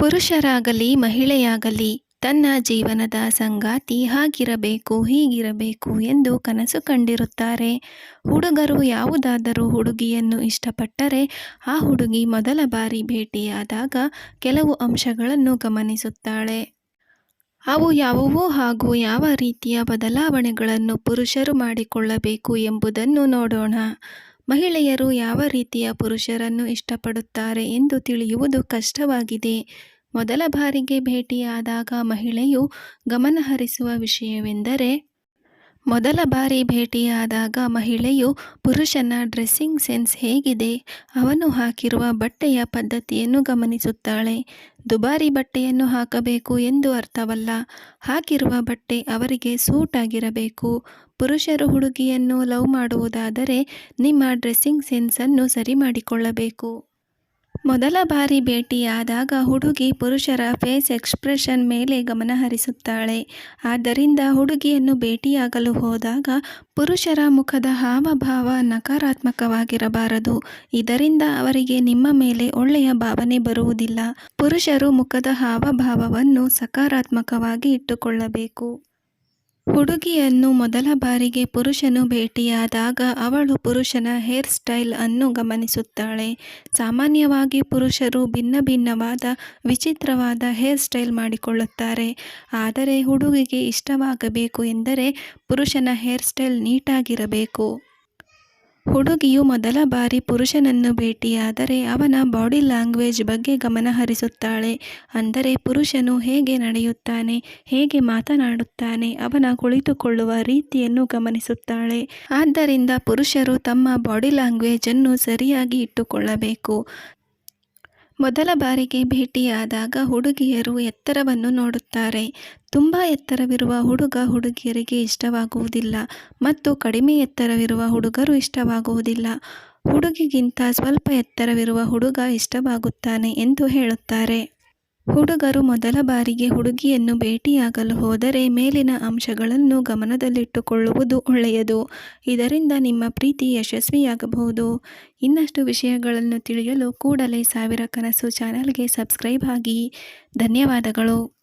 ಪುರುಷರಾಗಲಿ, ಮಹಿಳೆಯಾಗಲಿ ತನ್ನ ಜೀವನದ ಸಂಗಾತಿ ಹಾಗಿರಬೇಕು, ಹೀಗಿರಬೇಕು ಎಂದು ಕನಸು ಕಂಡಿರುತ್ತಾರೆ. ಹುಡುಗರು ಯಾವುದಾದರೂ ಹುಡುಗಿಯನ್ನು ಇಷ್ಟಪಟ್ಟರೆ ಆ ಹುಡುಗಿ ಮೊದಲ ಬಾರಿ ಭೇಟಿಯಾದಾಗ ಕೆಲವು ಅಂಶಗಳನ್ನು ಗಮನಿಸುತ್ತಾಳೆ. ಅವು ಯಾವುವು ಹಾಗೂ ಯಾವ ರೀತಿಯ ಬದಲಾವಣೆಗಳನ್ನು ಪುರುಷರು ಮಾಡಿಕೊಳ್ಳಬೇಕು ಎಂಬುದನ್ನು ನೋಡೋಣ. ಮಹಿಳೆಯರು ಯಾವ ರೀತಿಯ ಪುರುಷರನ್ನು ಇಷ್ಟಪಡುತ್ತಾರೆ ಎಂದು ತಿಳಿಯುವುದು ಕಷ್ಟವಾಗಿದೆ. ಮೊದಲ ಬಾರಿಗೆ ಭೇಟಿಯಾದಾಗ ಮಹಿಳೆಯು ಗಮನಹರಿಸುವ ವಿಷಯವೆಂದರೆ ಮೊದಲ ಬಾರಿ ಭೇಟಿಯಾದಾಗ ಮಹಿಳೆಯು ಪುರುಷನ ಡ್ರೆಸ್ಸಿಂಗ್ ಸೆನ್ಸ್ ಹೇಗಿದೆ? ಅವನು ಹಾಕಿರುವ ಬಟ್ಟೆಯ ಪದ್ಧತಿಯನ್ನು ಗಮನಿಸುತ್ತಾಳೆ. ದುಬಾರಿ ಬಟ್ಟೆಯನ್ನು ಹಾಕಬೇಕು ಎಂದು ಅರ್ಥವಲ್ಲ. ಹಾಕಿರುವ ಬಟ್ಟೆ ಅವರಿಗೆ ಸೂಟ್ ಆಗಿರಬೇಕು. ಪುರುಷರು ಹುಡುಗಿಯನ್ನು ಲವ್ ಮಾಡುವುದಾದರೆ ನಿಮ್ಮ ಡ್ರೆಸ್ಸಿಂಗ್ ಸೆನ್ಸನ್ನು ಸರಿ ಮಾಡಿಕೊಳ್ಳಬೇಕು. ಮೊದಲ ಬಾರಿ ಭೇಟಿಯಾದಾಗ ಹುಡುಗಿ ಪುರುಷರ ಫೇಸ್ ಎಕ್ಸ್ಪ್ರೆಷನ್ ಮೇಲೆ ಗಮನಹರಿಸುತ್ತಾಳೆ ಆದ್ದರಿಂದ ಹುಡುಗಿಯನ್ನು ಭೇಟಿಯಾಗಲು ಹೋದಾಗ ಪುರುಷರ ಮುಖದ ಹಾವಭಾವ ನಕಾರಾತ್ಮಕವಾಗಿರಬಾರದು. ಇದರಿಂದ ಅವರಿಗೆ ನಿಮ್ಮ ಮೇಲೆ ಒಳ್ಳೆಯ ಭಾವನೆ ಬರುವುದಿಲ್ಲ. ಪುರುಷರು ಮುಖದ ಹಾವಭಾವವನ್ನು ಸಕಾರಾತ್ಮಕವಾಗಿ ಇಟ್ಟುಕೊಳ್ಳಬೇಕು. ಹುಡುಗಿಯನ್ನು ಮೊದಲ ಬಾರಿಗೆ ಪುರುಷನು ಭೇಟಿಯಾದಾಗ ಅವಳು ಪುರುಷನ ಹೇರ್ ಸ್ಟೈಲ್ ಅನ್ನು ಗಮನಿಸುತ್ತಾಳೆ. ಸಾಮಾನ್ಯವಾಗಿ ಪುರುಷರು ಭಿನ್ನ ಭಿನ್ನವಾದ, ವಿಚಿತ್ರವಾದ ಹೇರ್ ಸ್ಟೈಲ್ ಮಾಡಿಕೊಳ್ಳುತ್ತಾರೆ. ಆದರೆ ಹುಡುಗಿಗೆ ಇಷ್ಟವಾಗಬೇಕು ಎಂದರೆ ಪುರುಷನ ಹೇರ್ ಸ್ಟೈಲ್ ನೀಟಾಗಿರಬೇಕು. ಹುಡುಗಿಯು ಮೊದಲ ಬಾರಿ ಪುರುಷನನ್ನು ಭೇಟಿಯಾದರೆ ಅವನ ಬಾಡಿ ಲ್ಯಾಂಗ್ವೇಜ್ ಬಗ್ಗೆ ಗಮನ ಹರಿಸುತ್ತಾಳೆ. ಅಂದರೆ ಪುರುಷನು ಹೇಗೆ ನಡೆಯುತ್ತಾನೆ, ಹೇಗೆ ಮಾತನಾಡುತ್ತಾನೆ, ಅವನ ಕುಳಿತುಕೊಳ್ಳುವ ರೀತಿಯನ್ನು ಗಮನಿಸುತ್ತಾಳೆ. ಆದ್ದರಿಂದ ಪುರುಷರು ತಮ್ಮ ಬಾಡಿ ಲ್ಯಾಂಗ್ವೇಜನ್ನು ಸರಿಯಾಗಿ ಇಟ್ಟುಕೊಳ್ಳಬೇಕು. ಮೊದಲ ಬಾರಿಗೆ ಭೇಟಿಯಾದಾಗ ಹುಡುಗಿಯರು ಎತ್ತರವನ್ನು ನೋಡುತ್ತಾರೆ. ತುಂಬ ಎತ್ತರವಿರುವ ಹುಡುಗ ಹುಡುಗಿಯರಿಗೆ ಇಷ್ಟವಾಗುವುದಿಲ್ಲ ಮತ್ತು ಕಡಿಮೆ ಎತ್ತರವಿರುವ ಹುಡುಗರು ಇಷ್ಟವಾಗುವುದಿಲ್ಲ. ಹುಡುಗಿಗಿಂತ ಸ್ವಲ್ಪ ಎತ್ತರವಿರುವ ಹುಡುಗ ಇಷ್ಟವಾಗುತ್ತಾನೆ ಎಂದು ಹೇಳುತ್ತಾರೆ. ಹುಡುಗರು ಮೊದಲ ಬಾರಿಗೆ ಹುಡುಗಿಯನ್ನು ಭೇಟಿಯಾಗಲು ಹೋದರೆ ಮೇಲಿನ ಅಂಶಗಳನ್ನು ಗಮನದಲ್ಲಿಟ್ಟುಕೊಳ್ಳುವುದು ಒಳ್ಳೆಯದು. ಇದರಿಂದ ನಿಮ್ಮ ಪ್ರೀತಿ ಯಶಸ್ವಿಯಾಗಬಹುದು. ಇನ್ನಷ್ಟು ವಿಷಯಗಳನ್ನು ತಿಳಿಯಲು ಕೂಡಲೇ ಸಾವಿರ ಕನಸು ಚಾನಲ್ಗೆ ಸಬ್ಸ್ಕ್ರೈಬ್ ಆಗಿ. ಧನ್ಯವಾದಗಳು.